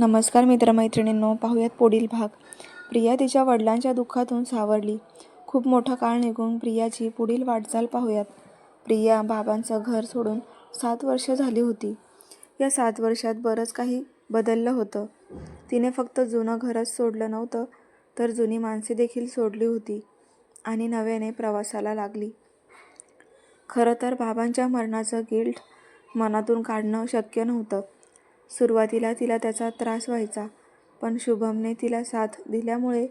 नमस्कार मित्रमैत्रिणींनो पाहूयात पुढील भाग. प्रिया तिच्या वडिलांच्या दुःखातून सावरली. खूप मोठा काळ निघून प्रियाची पुढील वाटचाल पाहूयात. प्रिया बाबांचं घर सोडून सात वर्ष झाली होती. या सात वर्षात बरंच काही बदललं होतं. तिने फक्त जुनं घरच सोडलं नव्हतं तर जुनी माणसे देखील सोडली होती आणि नव्याने प्रवासाला लागली. खरं तर बाबांच्या मरणाचं गिल्ट मनातून काढणं शक्य नव्हतं. सुरुवातीला तिला त्याचा त्रास व्हायचा पण शुभमने तिला साथ दिल्यामुळे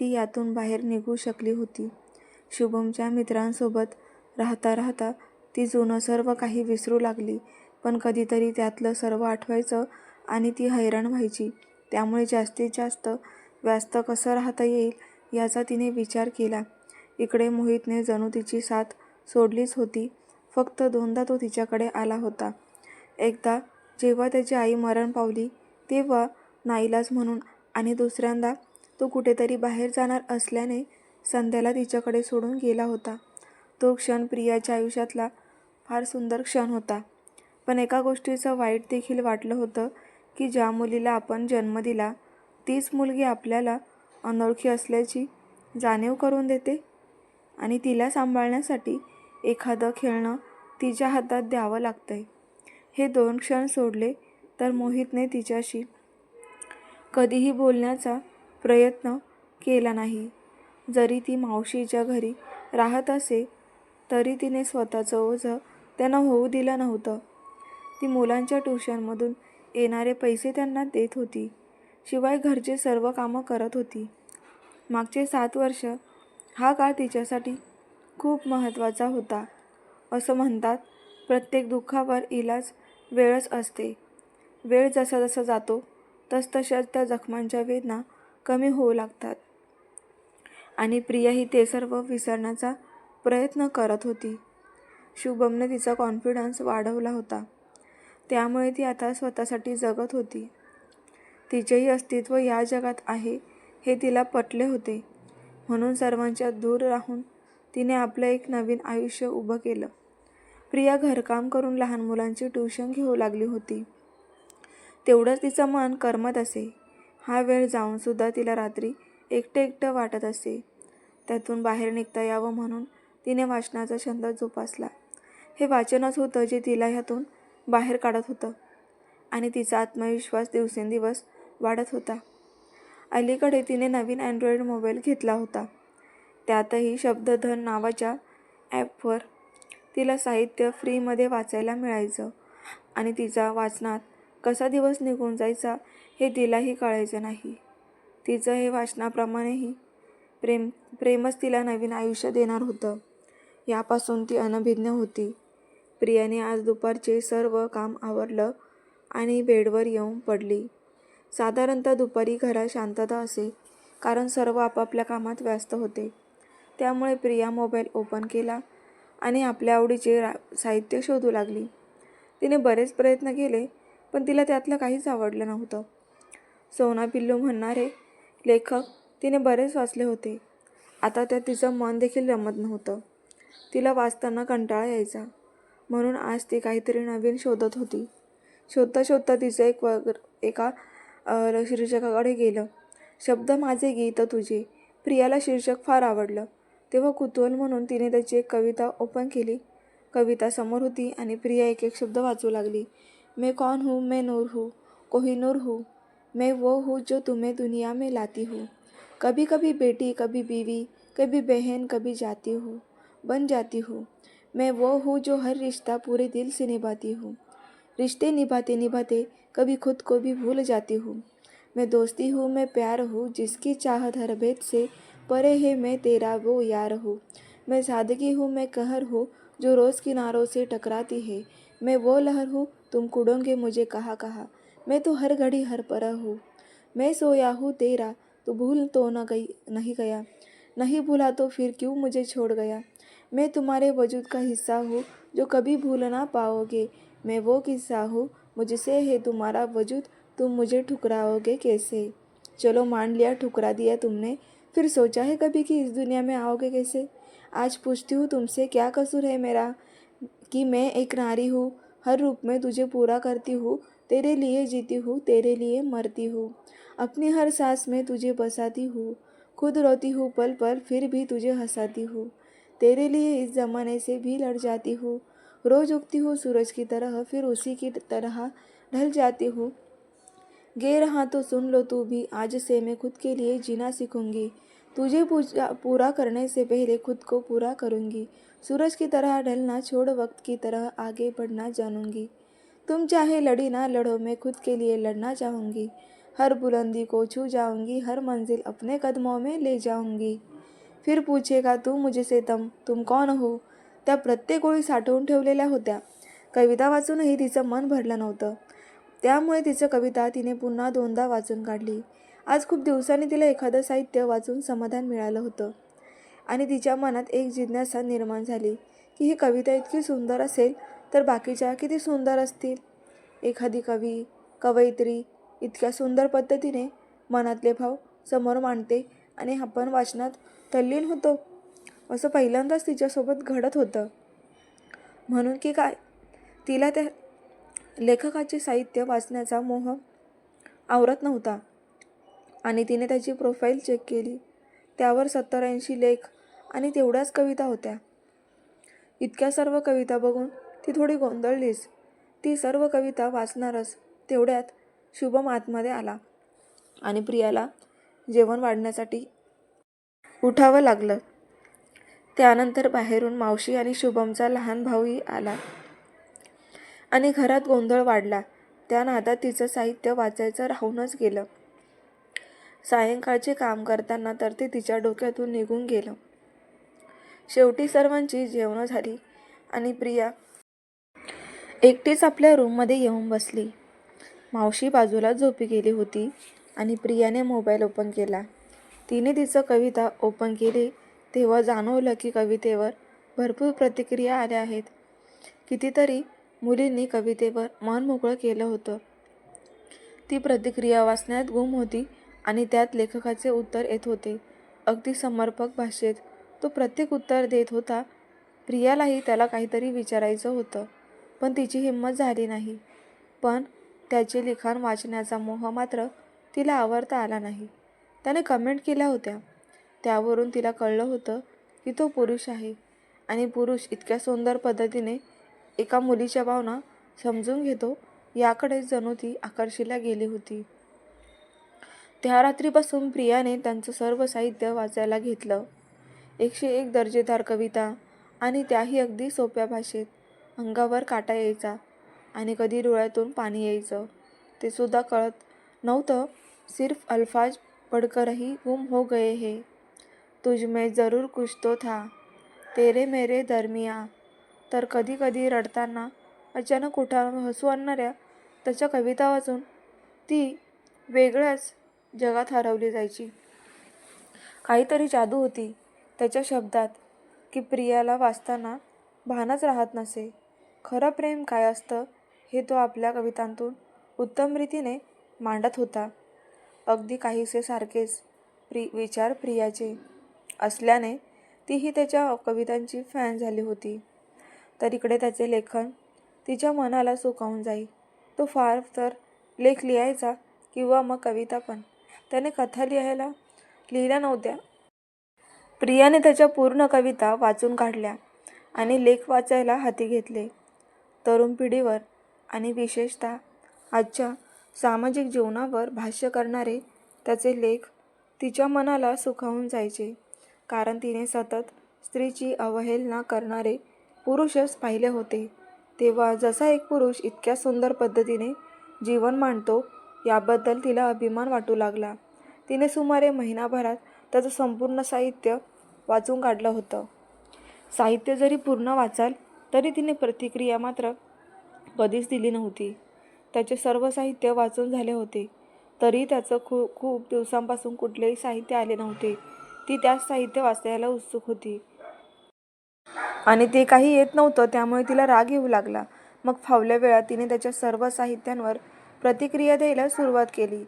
ती यातून बाहेर निघू शकली होती. शुभमच्या मित्रांसोबत राहता राहता ती जुनं सर्व काही विसरू लागली पण कधीतरी त्यातलं सर्व आठवायचं आणि ती हैराण व्हायची. त्यामुळे जास्तीत जास्त व्यस्त कसं राहता येईल याचा तिने विचार केला. इकडे मोहितने जणू तिची साथ सोडलीच होती फक्त दोनदा तो तिच्याकडे आला होता. एकदा जेव्हा त्याची आई मरण पावली तेव्हा नाईलाज म्हणून आणि दुसऱ्यांदा तो कुठेतरी बाहेर जाणार असल्याने संध्याला तिच्याकडे सोडून गेला होता. तो क्षण प्रियाच्या आयुष्यातला फार सुंदर क्षण होता. पण एका गोष्टीचं वाईट देखील वाटलं होतं की ज्या मुलीला आपण जन्म दिला तीच मुलगी आपल्याला अनोळखी असल्याची जाणीव करून देते आणि तिला सांभाळण्यासाठी एखादं खेळणं तिच्या हातात द्यावं लागतंय. हे दोन क्षण सोडले तर मोहितने तिच्याशी कधीही बोलण्याचा प्रयत्न केला नाही. जरी ती मावशीच्या घरी राहत असे तरी तिने स्वतःचं ओझं त्यांना होऊ दिलं नव्हतं. ती मुलांच्या ट्युशनमधून येणारे पैसे त्यांना देत होती शिवाय घरचे सर्व कामं करत होती. मागचे सात वर्ष हा काळ तिच्यासाठी खूप महत्त्वाचा होता. असं म्हणतात प्रत्येक दुःखावर इलाज वेळच असते. वेळ जसा जसा जातो तसतशाच त्या जखमांच्या वेदना कमी होऊ लागतात. आणि प्रियाही ते सर्व विसरण्याचा प्रयत्न करत होती. शुभमने तिचा कॉन्फिडन्स वाढवला होता. त्यामुळे ती आता स्वतःसाठी जगत होती. तिचेही अस्तित्व या जगात आहे हे तिला पटले होते. म्हणून सर्वांच्या दूर राहून तिने आपलं एक नवीन आयुष्य उभं केलं. प्रिया घरकाम करून लहान मुलांची ट्युशन घेऊ लागली होती. तेवढंच तिचं मन करमत असे. हा वेळ जाऊनसुद्धा तिला रात्री एकटं एकटं वाटत असे. त्यातून बाहेर निघता यावं म्हणून तिने वाचनाचा छंद जोपासला. हे वाचनच होतं जे तिला ह्यातून बाहेर काढत होतं आणि तिचा आत्मविश्वास दिवसेंदिवस वाढत होता. अलीकडे तिने नवीन अँड्रॉइड मोबाईल घेतला होता. त्यातही शब्दधन नावाच्या ॲपवर तिला साहित्य फ्रीमध्ये वाचायला मिळायचं. आणि तिचा वाचनात कसा दिवस निघून जायचा हे तिलाही कळायचं नाही. तिचं हे वाचनाप्रमाणेही प्रेम प्रेमच तिला नवीन आयुष्य देणार होतं. यापासून ती अनभिज्ञ होती. प्रियाने आज दुपारचे सर्व काम आवरलं आणि बेडवर येऊन पडली. साधारणतः दुपारी घरात शांतता असे कारण सर्व आपापल्या कामात व्यस्त होते. त्यामुळे प्रिया मोबाईल ओपन केला आणि आपल्या आवडीचे रा साहित्य शोधू लागली. तिने बरेच प्रयत्न केले पण तिला त्यातलं काहीच आवडलं नव्हतं. सोना पिल्लू म्हणणारे लेखक तिने बरेच वाचले होते. आता त्यात तिचं मन देखील रमत नव्हतं. तिला वाचताना कंटाळा यायचा. म्हणून आज ती काहीतरी नवीन शोधत होती. शोधता शोधता तिचं एक वग एका शीर्षकाकडे गेलं. शब्द माझे गीत तुझे प्रियाला शीर्षक फार आवडलं. तेव्हा कुतूहल म्हणून तिने त्याची एक कविता ओपन केली. कविता समोर होती आणि प्रिया एक एक शब्द वाचू लागली. मैं कौन हूँ? मैं नूर हूँ. कोहिनूर हूँ. मैं वो हूँ जो तुम्हें दुनिया में लाती हूँ. कभी कभी बेटी कभी बीवी कभी बहन कभी जाती हूँ. बन जाती हूँ. मैं वो हूँ जो हर रिश्ता पूरे दिल से निभाती हूँ. रिश्ते निभाते निभाते कभी खुद को भी भूल जाती हूँ. मैं दोस्ती हूँ मैं प्यार हूँ जिसकी चाहत हर भेद से परे है मैं तेरा वो यार हूँ। मैं सादगी हूँ, मैं कहर हूँ, जो रोज़ किनारों से टकराती है। मैं वो लहर हूँ, तुम कुड़ोगे मुझे कहाँ कहाँ। मैं तो हर घड़ी हर पर हूँ। मैं सोया हूँ तेरा तो भूल तो न गई, नहीं गया। नहीं भूला तो फिर क्यों मुझे छोड़ गया। मैं तुम्हारे वजूद का हिस्सा हूँ, जो कभी भूल ना पाओगे। मैं वो किस्सा हूँ, मुझसे है तुम्हारा वजूद, तुम मुझे ठुकराओगे कैसे? चलो मान लिया, ठुकरा दिया तुमने फिर सोचा है कभी कि इस दुनिया में आओगे कैसे? आज पूछती हूँ तुमसे, क्या कसूर है मेरा कि मैं एक नारी हूँ? हर रूप में तुझे पूरा करती हूँ, तेरे लिए जीती हूँ, तेरे लिए मरती हूँ। अपनी हर सांस में तुझे बसाती हूँ, खुद रोती हूँ, पल पल फिर भी तुझे हंसाती हूँ। तेरे लिए इस ज़माने से भी लड़ जाती हूँ। रोज उगती हूँ सूरज की तरह, फिर उसी की तरह ढल जाती हूँ। गे रहा तो सुन लो तू भी, आज से मैं खुद के लिए जीना सीखूँगी। तुझे पूरा करने से पहले खुद को पूरा करूँगी। सूरज की तरह ढलना, छोड़ वक्त की तरह आगे बढ़ना जानूँगी। तुम चाहे लड़ी ना लड़ो, मैं खुद के लिए लड़ना चाहूँगी। हर बुलंदी को छू जाऊँगी, हर मंजिल अपने कदमों में ले जाऊँगी। फिर पूछेगा, तू मुझसे तम, तुम कौन हो? त्या प्रत्येक ओळी साठवून ठेवलेल्या होत्या. कविता वाचूनही तिचं मन भरलं नव्हतं. त्यामुळे तिचं कविता तिने पुन्हा दोनदा वाचून काढली. आज खूप दिवसांनी तिला एखादं साहित्य वाचून समाधान मिळालं होतं. आणि तिच्या मनात एक जिज्ञासा निर्माण झाली की ही कविता इतकी सुंदर असेल तर बाकीच्या किती सुंदर असतील? एखादी कवी कवयित्री इतक्या सुंदर पद्धतीने मनातले भाव समोर मांडते आणि आपण वाचनात तल्लीन होतो. असं पहिल्यांदाच तिच्यासोबत घडत होतं. म्हणून की काय? तिला त्या लेखकाचे साहित्य वाचण्याचा मोह आवरत नव्हता. आणि तिने त्याची प्रोफाईल चेक केली. त्यावर सत्तर ऐंशी लेख आणि तेवढ्याच कविता होत्या. इतक्या सर्व कविता बघून ती थोडी गोंधळलीच. ती सर्व कविता वाचणारच तेवढ्यात शुभम आतमध्ये आला आणि प्रियाला जेवण वाढण्यासाठी उठावं लागलं. त्यानंतर बाहेरून मावशी आणि शुभमचा लहान भाऊही आला. आणि घरात गोंधळ वाढला. त्या नादात तिचं साहित्य वाचायचं राहूनच गेलं. सायंकाळचे काम करताना तर ते तिच्या डोक्यातून निघून गेलं. शेवटी सर्वांची जेवणं झाली आणि प्रिया एकटीच आपल्या रूममध्ये येऊन बसली. मावशी बाजूला झोपी गेली होती आणि प्रियाने मोबाईल ओपन केला. तिने तिचं कविता ओपन केली तेव्हा जाणवलं की कवितेवर भरपूर प्रतिक्रिया आल्या आहेत. कितीतरी मुलींनी कवितेवर मन मोकळं केलं होतं. ती प्रतिक्रिया वाचण्यात गुम होती आणि त्यात लेखकाचे उत्तर येत होते. अगदी समर्पक भाषेत तो प्रत्येक उत्तर देत होता. प्रियालाही त्याला काहीतरी विचारायचं होतं पण तिची हिंमत झाली नाही. पण त्याचे लिखाण वाचण्याचा मोह मात्र तिला आवडता आला नाही. त्याने कमेंट केल्या होत्या. त्यावरून तिला कळलं होतं की तो पुरुष आहे आणि पुरुष इतक्या सुंदर पद्धतीने एका मुलीच्या भावना समजून घेतो याकडे जणू ती आकर्षिला गेली होती. त्या रात्रीपासून प्रियाने त्यांचं सर्व साहित्य वाचायला घेतलं. एकशे एक दर्जेदार कविता आणि त्याही अगदी सोप्या भाषेत अंगावर काटा यायचा आणि कधी डोळ्यातून पाणी यायचं. ते सुद्धा कळत नव्हतं सिर्फ अल्फाज पडकरही गुम हो गए हे. तुझमे जरूर कुछ तो था तेरे मेरे दरमिया तर कधी कधी रडताना अचानक उठा हसू आणणाऱ्या त्याच्या कविता वाचून ती वेगळ्याच जगात हरवली जायची. काहीतरी जादू होती त्याच्या शब्दात की प्रियाला वाचताना भानच राहत नसे. खरं प्रेम काय असतं हे तो आपल्या कवितांतून उत्तम रीतीने मांडत होता. अगदी काहीसे सारखेच प्रि विचार प्रियाचे असल्याने तीही त्याच्या कवितांची फॅन झाली होती. तर इकडे त्याचे लेखन तिच्या मनाला सुखावून जाई. तो फार तर लेख लिहायचा किंवा मग कविता पण. त्याने कथा लिहायला लिहिल्या नव्हत्या. प्रियाने त्याच्या पूर्ण कविता वाचून काढल्या आणि लेख वाचायला हाती घेतले. तरुण पिढीवर आणि विशेषतः आजच्या सामाजिक जीवनावर भाष्य करणारे त्याचे लेख तिच्या मनाला सुखावून जायचे. कारण तिने सतत स्त्रीची अवहेलना करणारे पुरुषच पाहिले होते. तेव्हा जसा एक पुरुष इतक्या सुंदर पद्धतीने जीवन मांडतो याबद्दल तिला अभिमान वाटू लागला. तिने सुमारे महिनाभरात त्याचं संपूर्ण साहित्य वाचून काढलं होतं. साहित्य जरी पूर्ण वाचाल तरी तिने प्रतिक्रिया मात्र कधीच दिली नव्हती. त्याचे सर्व साहित्य वाचून झाले होते. तरी त्याचं खूप खूप दिवसांपासून कुठलेही साहित्य आले नव्हते. ती त्याच साहित्य वाचायला उत्सुक होती. आणि ते काही येत नव्हतं त्यामुळे तिला राग येऊ लागला. मग फावल्या वेळा तिने त्याच्या सर्व साहित्यांवर प्रतिक्रिया द्यायला सुरुवात केली.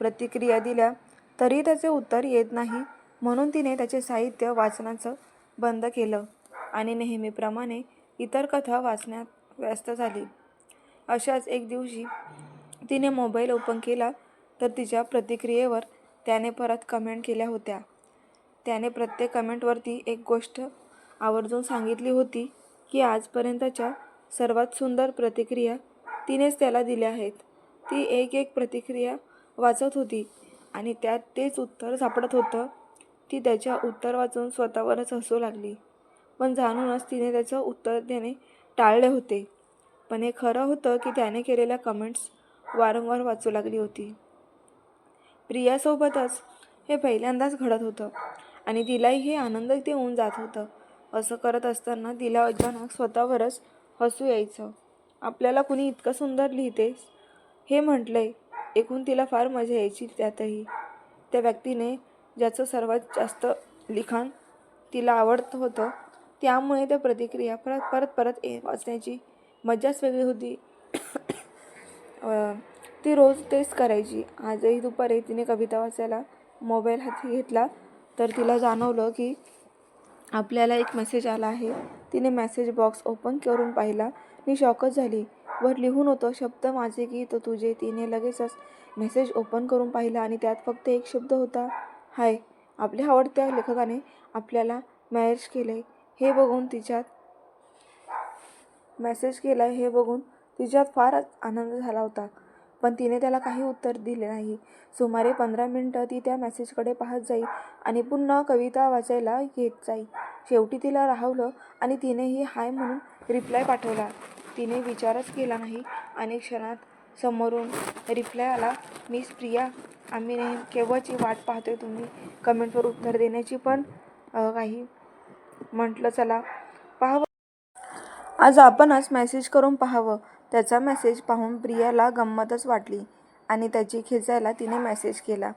प्रतिक्रिया दिल्या तरी त्याचे उत्तर येत नाही म्हणून तिने त्याचे साहित्य वाचनाचं बंद केलं आणि नेहमीप्रमाणे इतर कथा वाचण्यात व्यस्त झाली. अशाच एक दिवशी तिने मोबाईल ओपन केला तर तिच्या प्रतिक्रियेवर त्याने परत कमेंट केल्या होत्या. त्याने प्रत्येक कमेंटवरती एक गोष्ट आवर्जून सांगितली होती की आजपर्यंतच्या सर्वात सुंदर प्रतिक्रिया तिनेच त्याला दिल्या आहेत. ती एक एक प्रतिक्रिया वाचत होती आणि त्यात तेच उत्तर सापडत होतं. ती त्याच्या उत्तर वाचून स्वतःवरच हसू लागली. पण जाणूनच तिने त्याचं उत्तर देणे टाळले होते. पण हे खरं होतं की त्याने केलेल्या कमेंट्स वारंवार वाचू लागली होती. प्रियासोबतच हे पहिल्यांदाच घडत होतं आणि तिलाही हे आनंद देऊन जात होतं. असं करत असताना तिला अचानक स्वतःवरच हसू यायचं. आपल्याला कुणी इतकं सुंदर लिहितेस हे म्हटलंय ऐकून तिला फार मजा यायची त्यातही. त्या व्यक्तीने ज्याचं सर्वात जास्त लिखाण तिला आवडतं होतं त्यामुळे त्या प्रतिक्रिया परत परत परत ये वाचण्याची मजाच वेगळी होती. ती रोज तेच करायची. आजही दुपारी तिने कविता वाचायला मोबाईल हाती घेतला तर तिला जाणवलं की आपल्याला एक मेसेज आला आहे. तिने मेसेज बॉक्स ओपन करून पाहिला. मी शॉकच झाली. वर लिहून होतं शब्द माझे गीत तुझे? तिने लगेचच मेसेज ओपन करून पाहिला आणि त्यात फक्त एक शब्द होता. हाय आपल्या आवडत्या लेखकाने आपल्याला मॅरेज केले हे बघून तिच्यात मेसेज केला हे बघून तिच्यात फारच आनंद झाला होता. पण तिने त्याला काही उत्तर दिले नाही. सुमारे पंधरा मिनटं ती त्या मेसेजकडे पाहत जाई आणि पुन्हा कविता वाचायला घेत जाई. शेवटी तिला राहवलं आणि तिनेही हाय म्हणून रिप्लाय पाठवला. तिने विचारच केला नाही आणि क्षणात समोरून रिप्लाय आला मिस प्रिया आम्ही नेहमी केव्हाची वाट पाहतोय तुम्ही? कमेंटवर उत्तर देण्याची पण काही म्हटलं चला. पाहावं. आज आपणच मेसेज करून पाहावं. त्याचा मेसेज पाहून प्रियाला गंमतच वाटली आणि त्याची खेचायला तिने मेसेज केला.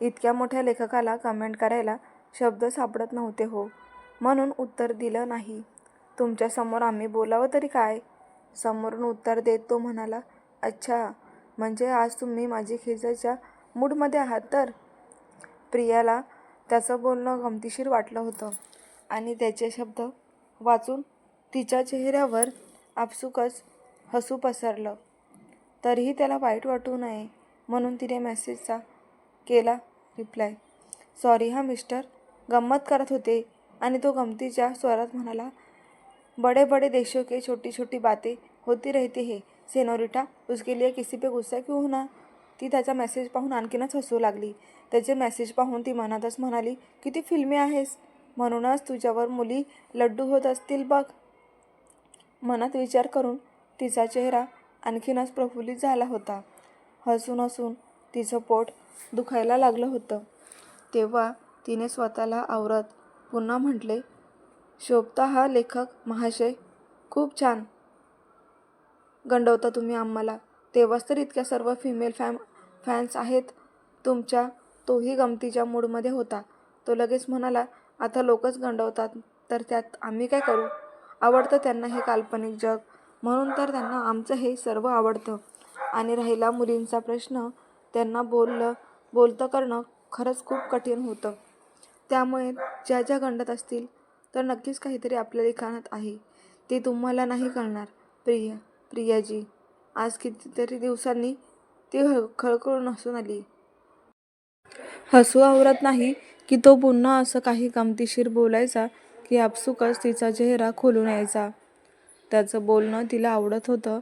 इतक्या मोठ्या लेखकाला कमेंट करायला शब्द सापडत नव्हते हो. म्हणून उत्तर दिलं नाही. तुमच्यासमोर आम्ही बोलावं तरी काय? समोरून उत्तर देत तो म्हणाला अच्छा म्हणजे आज तुम्ही माझी खेचायच्या मूडमध्ये आहात तर? प्रियाला त्याचं बोलणं गमतीशीर वाटलं होतं आणि त्याचे शब्द वाचून तिच्या चेहऱ्यावर आपसुकच हसू पसरलं. तरीही त्याला वाईट वाटू नये म्हणून तिने मेसेजचा केला रिप्लाय सॉरी हा मिस्टर गंमत करत होते आणि तो गमतीच्या स्वरात म्हणाला बड़े बड़े देशों के छोटी छोटी बातें होती रहती है. सेनोरिटा उसके लिए किसी पे गुस्सा क्यों होना? ती त्याचा मेसेज पाहून आणखीनच हसू लागली. त्याचे मेसेज पाहून ती मनातच म्हणाली किती फिल्मी आहेस. म्हणूनच तुझ्यावर मुली लड्डू होत असतील बघ. मनात विचार करून तिचा चेहरा आणखीनच प्रफुल्लित झाला होता. हसून हसून तिचं पोट दुखायला लागलं होतं. तेव्हा तिने स्वतःला आवरत पुन्हा म्हटले शोभता हा लेखक महाशय खूप छान. गंडवता तुम्ही आम्हाला. तेव्हाच तर इतक्या सर्व फिमेल फॅम फॅन्स आहेत तुमच्या. तोही गमतीच्या मूडमध्ये होता. तो लगेच म्हणाला आता लोकच गंडवतात तर त्यात आम्ही काय करू? आवडतं त्यांना हे काल्पनिक जग. म्हणून तर त्यांना आमचं हे सर्व आवडतं. आणि राहिला मुलींचा प्रश्न त्यांना बोललं बोलतं करणं खरंच खूप कठीण होतं. त्यामुळे ज्या ज्या गंडत असतील तर नक्कीच काहीतरी आपल्या लिखाणात आहे. ते तुम्हाला नाही कळणार. प्रिया प्रियाजी आज कितीतरी दिवसांनी ती हळ खळखळून हसून आली. हसू आवरत नाही की तो पुन्हा असं काही गमतीशीर बोलायचा की आपसुकच तिचा चेहरा खोलून यायचा. त्याचं बोलणं तिला आवडत होतं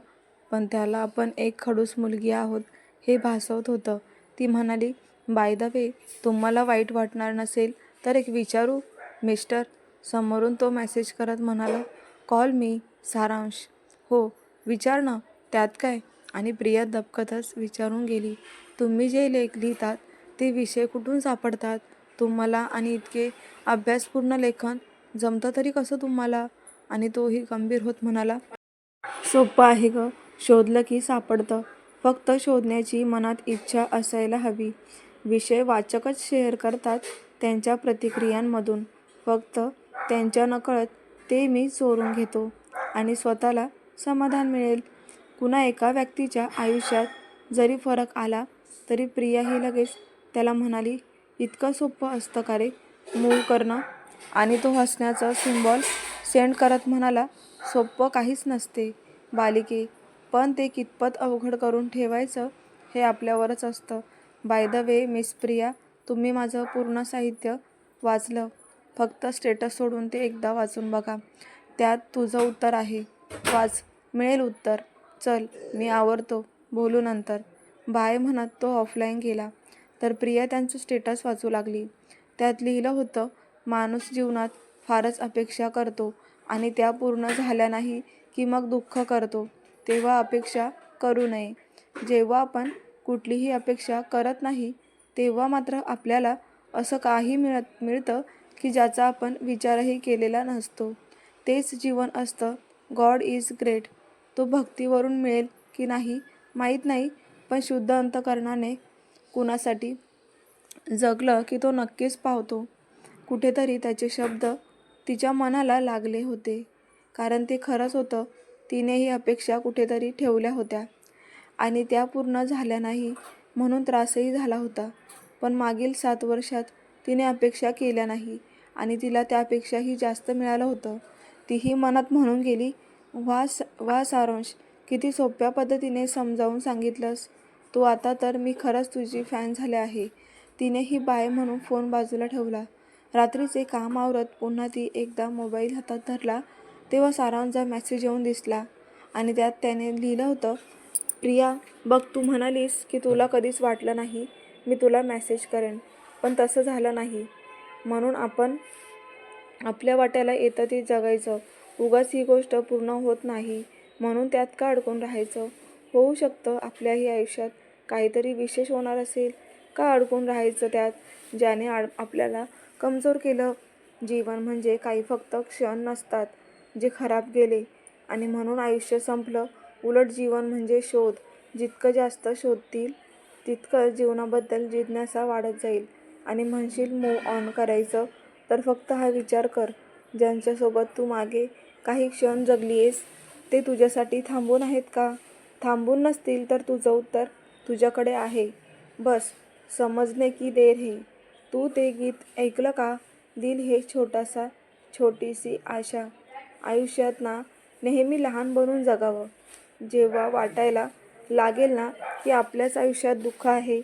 पण त्याला आपण एक खडूस मुलगी आहोत हे भासवत होतं. ती म्हणाली बाय द वे तुम्हाला वाईट वाटणार नसेल तर एक विचारू मिस्टर. समोरून तो मेसेज करत म्हणाला कॉल मी सारांश. हो विचार ना त्यात काय? आणि प्रिया दबकतच विचारून गेली तुम्ही जे लेख लिहितात ते विषय कुठून सापडतात? तुम्हाला आणि इतके अभ्यासपूर्ण लेखन जमतं तरी कसं तुम्हाला? आणि तोही गंभीर होत म्हणाला सोपं आहे ग. शोधलं की सापडतं. फक्त शोधण्याची मनात इच्छा असायला हवी. विषय वाचकच शेअर करतात त्यांच्या प्रतिक्रियांमधून. फक्त त्यांच्या नकळत ते मी चोरून घेतो आणि स्वतःला समाधान मिळेल. कुणा एका व्यक्तीच्या आयुष्यात जरी फरक आला तरी प्रिया ही लगेच त्याला म्हणाली इतकं सोपं असतं का रे? मूव करणं? आणि तो हसण्याचा सिम्बॉल सेंड करत म्हणाला सोपं काहीच नसते बालिके पण ते कितपत अवघड करून ठेवायचं हे आपल्यावरच असतं. By the way miss Priya तुम्ही माझं पूर्ण साहित्य वाचलं. फक्त स्टेटस सोडून ते एकदा वाचून बघा. त्यात तुझं उत्तर आहे. वाच. मिळेल उत्तर. चल मी आवरतो. बोलू नंतर. बाय म्हणत तो ऑफलाईन गेला. तर प्रिया त्यांचं स्टेटस वाचू लागली. त्यात लिहिलं होतं माणूस जीवनात फारच अपेक्षा करतो आणि त्या पूर्ण झाल्या नाही की मग दुःख करतो तेव्हा अपेक्षा करू नये. जेव्हा आपण कुठलीही अपेक्षा करत नाही तेव्हा मात्र आपल्याला असं काही मिळत मिळतं की ज्याचा आपण विचारही केलेला नसतो. तेच जीवन असतं. God is great. तो भक्तीवरून मिळेल की नाही माहीत नाही पण शुद्ध अंतकरणाने कुणासाठी जगलं की तो नक्कीच पावतो. कुठेतरी त्याचे शब्द तिच्या मनाला लागले होते. कारण ते खरंच होतं. तिने ही अपेक्षा कुठेतरी ठेवल्या होत्या. आणि त्या पूर्ण झाल्या नाही म्हणून त्रासही झाला होता. पण मागील सात वर्षात तिने अपेक्षा केल्या नाही आणि तिला त्यापेक्षाही जास्त मिळालं होतं. तीही मनात म्हणून गेली वा स वा सारांश किती सोप्या पद्धतीने समजावून सांगितलंस. तू आता तर मी खरंच तुझी फॅन झाले आहे. तिनेही बाय म्हणून फोन बाजूला ठेवला. रात्रीचे काम आवरत पुन्हा ती एकदा मोबाईल हातात धरला तेव्हा सारांचा मेसेज येऊन दिसला. आणि त्यात त्याने लिहिलं होतं प्रिया बघ तू म्हणालीस की तुला कधीच वाटलं नाही मी तुला मेसेज करेन पण तसं झालं नाही. म्हणून आपण आपल्या वाट्याला येतं ते जगायचं. उगाच ही गोष्ट पूर्ण होत नाही म्हणून त्यात का अडकून राहायचं? होऊ शकतं आपल्याही आयुष्यात काहीतरी विशेष होणार असेल. का अडकून राहायचं त्यात ज्याने आड आपल्याला कमजोर केलं. जीवन म्हणजे काही फक्त क्षण नसतात जे खराब गेले. आणि म्हणून आयुष्य संपलं. उलट जीवन म्हणजे शोध. जितकं जास्त शोधतील तितकं जीवनाबद्दल जिज्ञासा वाढत जाईल. आणि म्हणशील मूव ऑन करायचं. तर फक्त हा विचार कर. ज्यांच्यासोबत तू मागे काही क्षण जगली आहेस ते तुझ्यासाठी थांबून आहेत का? थांबून नसतील तर तुझं उत्तर तुझ्याकडे आहे. बस. समजणे की देर हे. तू ते गीत ऐकलं का? दिल हे छोटासा छोटीशी आशा. आयुष्यात ना नेहमी लहान बनून जगावं. जेव्हा वाटायला लागेल ना की आपल्याच आयुष्यात दुःख आहे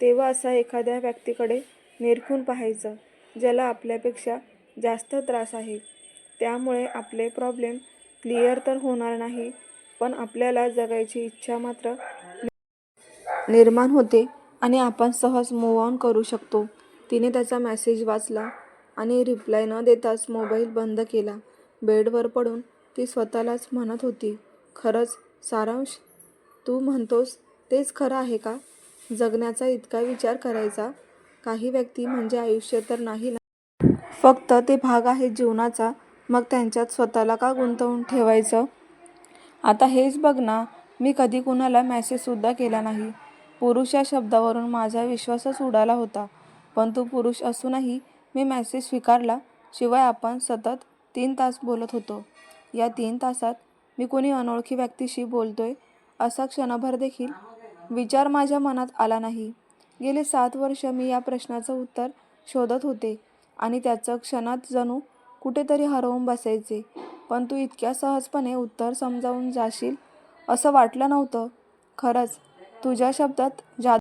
तेव्हा असा एखाद्या व्यक्तीकडे निरखून पाहायचं ज्याला आपल्यापेक्षा जास्त त्रास आहे. त्यामुळे आपले प्रॉब्लेम क्लिअर तर होणार नाही पण आपल्याला जगायची इच्छा मात्र निर्माण होते आणि आपण सहज मूव ऑन करू शकतो. तिने त्याचा मॅसेज वाचला आणि रिप्लाय न देताच मोबाईल बंद केला. बेडवर पडून ती स्वतःलाच म्हणत होती खरंच सारांश तू म्हणतोस तेच खरं आहे का? जगण्याचा इतका विचार करायचा? काही व्यक्ती म्हणजे आयुष्य तर नाही ना? फक्त ते भाग आहेत जीवनाचा. मग त्यांच्यात स्वतःला का गुंतवून ठेवायचं? आता हेच बघ ना मी कधी कुणाला मॅसेजसुद्धा केला नाही. पुरुष या शब्दावरून माझा विश्वासच उडाला होता. पण तू पुरुष असूनही मी मेसेज स्वीकारला शिवाय आपण सतत तीन तास बोलत होतो. या तीन तासात मी कोणी अनोळखी व्यक्तीशी बोलतोय असा क्षणभर देखील विचार माझ्या मनात आला नाही. गेले सात वर्ष मी या प्रश्नाचं उत्तर शोधत होते आणि त्याचं क्षणात जणू कुठेतरी हरवून बसायचे पण तू इतक्या सहजपणे उत्तर समजावून जाशील असं वाटलं नव्हतं. खरंच तुझ्या शब्दात जादू